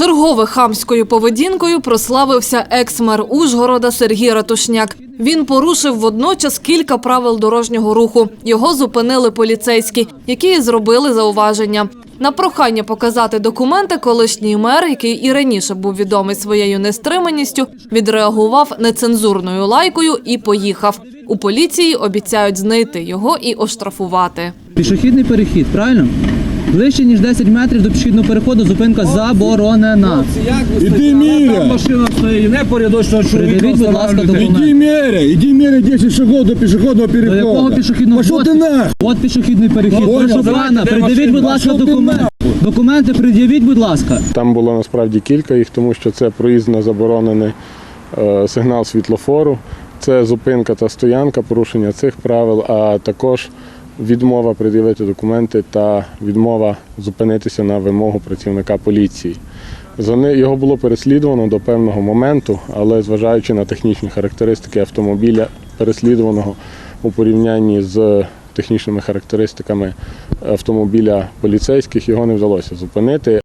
Вчергове хамською поведінкою прославився екс-мер Ужгорода Сергій Ратушняк. Він порушив водночас кілька правил дорожнього руху. Його зупинили поліцейські, які зробили зауваження. На прохання показати документи колишній мер, який і раніше був відомий своєю нестриманістю, відреагував нецензурною лайкою і поїхав. У поліції обіцяють знайти його і оштрафувати. Пішохідний перехід, правильно? Ближче ніж 10 метрів до пішохідного переходу зупинка заборонена. Іди міря. Машина стоїть, не порядочного чоловіка. Придивіть, будь ласка, встановлюйте. документ. Іди міря, іди міря 10 шагов до пішохідного До переходу. якого пішохідного ти От- От пішохідний перехід. Понял, Прошу давайте, пана, де придивіть, машина? будь ласка, Пішов ти документи. Документи пред'явіть, будь ласка. Там було насправді кілька їх, тому що це проїзд на заборонений е, сигнал світлофору, це зупинка та стоянка, порушення цих правил, а також відмова пред'явити документи та відмова зупинитися на вимогу працівника поліції. Його було переслідувано до певного моменту, але зважаючи на технічні характеристики автомобіля переслідуваного у порівнянні з технічними характеристиками автомобіля поліцейських, його не вдалося зупинити.